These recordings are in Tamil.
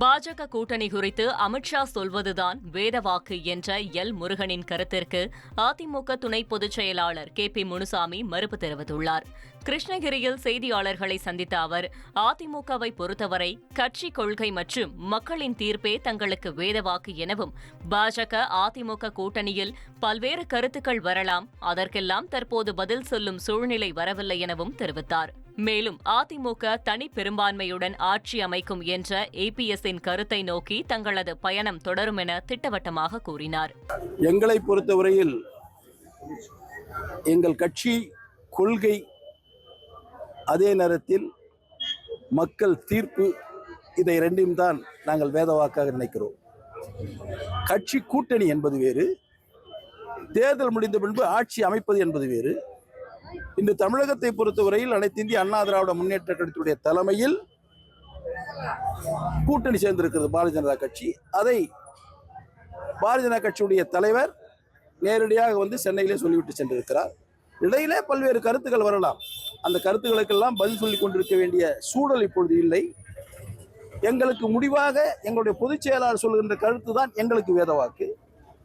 பாஜக கூட்டணி குறித்து அமித்ஷா சொல்வதுதான் வேதவாக்கு என்ற எல் முருகனின் கருத்திற்கு அதிமுக துணை பொதுச் செயலாளர் கே பி முனுசாமி மறுப்பு தெரிவித்துள்ளார். கிருஷ்ணகிரியில் செய்தியாளர்களை சந்தித்த அவர் அதிமுகவை பொறுத்தவரை கட்சி கொள்கை மற்றும் மக்களின் தீர்ப்பே தங்களுக்கு வேதவாக்கு எனவும் பாஜக அதிமுக கூட்டணியில் பல்வேறு கருத்துக்கள் வரலாம் அதற்கெல்லாம் தற்போது பதில் சொல்லும் சூழ்நிலை வரவில்லை எனவும் தெரிவித்தார். மேலும் அதிமுக தனி பெரும்பான்மையுடன் ஆட்சி அமைக்கும் என்ற ஏபிஎஸ்ஸின் கருத்தை நோக்கி தங்களது பயணம் தொடரும் என திட்டவட்டமாக கூறினார். எங்களை பொறுத்தவரையில் எங்கள் கட்சி கொள்கை அதே நேரத்தில் மக்கள் தீர்ப்பு இதை ரெண்டையும் தான் நாங்கள் வேதவாக்காக நினைக்கிறோம். கட்சி கூட்டணி என்பது வேறு தேர்தல் முடிந்த பின்பு ஆட்சி அமைப்பது என்பது வேறு இன்று தமிழகத்தை பொறுத்தவரையில் அனைத்து இந்திய அண்ணா திராவிட முன்னேற்ற கழகத்துடைய தலைமையில் கூட்டணி சேர்ந்திருக்கிறது பாரதிய ஜனதா கட்சி. அதை பாரதிய ஜனதா கட்சியுடைய தலைவர் நேரடியாக வந்து சென்னையிலே சொல்லிவிட்டு சென்றிருக்கிறார். இடையிலே பல்வேறு கருத்துக்கள் வரலாம். அந்த கருத்துக்களுக்கெல்லாம் பதில் சொல்லி கொண்டிருக்க வேண்டிய சூழல் இப்பொழுது இல்லை. எங்களுக்கு முடிவாக எங்களுடைய பொதுச் செயலாளர் சொல்கின்ற கருத்து தான் எங்களுக்கு வேதவாக்கு.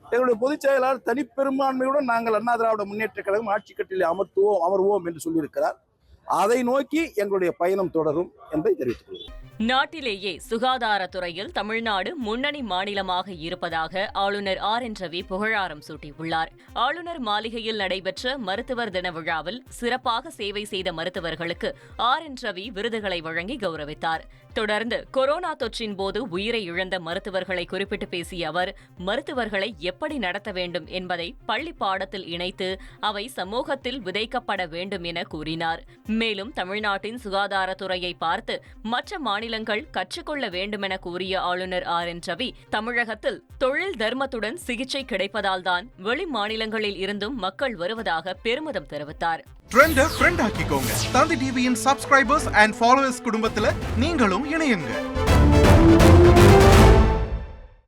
எங்களுடைய பொதுச் செயலாளர் தனிப்பெரும்பான்மையுடன் நாங்கள் அண்ணா திராவிட முன்னேற்ற கழகம் ஆட்சி கட்டிலே அமர்த்துவோம் அமர்வோம் என்று சொல்லியிருக்கிறார். அதை நோக்கி எங்களுடைய பயணம் தொடரும் என்பதை தெரிவித்துக் கொள்கிறேன். நாட்டிலேயே சுகாதாரத்துறையில் தமிழ்நாடு முன்னணி மாநிலமாக இருப்பதாக ஆளுநர் ஆர். என். ரவி புகழாரம் சூட்டியுள்ளார். ஆளுநர் மாளிகையில் நடைபெற்ற மருத்துவர் தின விழாவில் சிறப்பாக சேவை செய்த மருத்துவர்களுக்கு ஆர். என். ரவி விருதுகளை வழங்கி கௌரவித்தார். தொடர்ந்து கொரோனா தொற்றின் போது உயிரை இழந்த மருத்துவர்களை குறிப்பிட்டு பேசிய அவர் மருத்துவர்களை எப்படி நடத்த வேண்டும் என்பதை பள்ளி பாடத்தில் இணைத்து அவை சமூகத்தில் விதைக்கப்பட வேண்டும் என கூறினார். மேலும் தமிழ்நாட்டின் சுகாதாரத்துறையை பார்த்து மற்ற மாநில மாநிலங்கள் கற்றுக்கொள்ள வேண்டுமென கூறிய ஆளுநர் ஆர் என் ரவி தமிழகத்தில் தொழில் தர்மத்துடன் சிகிச்சை கிடைப்பதால்தான் வெளி மாநிலங்களில் இருந்தும் மக்கள் வருவதாக பெருமிதம் தெரிவித்தார். தந்தி டிவியின் சப்ஸ்கிரைபர்ஸ் அண்ட் ஃபாலோவர்ஸ் குடும்பத்துல நீங்களும் இணையுங்க.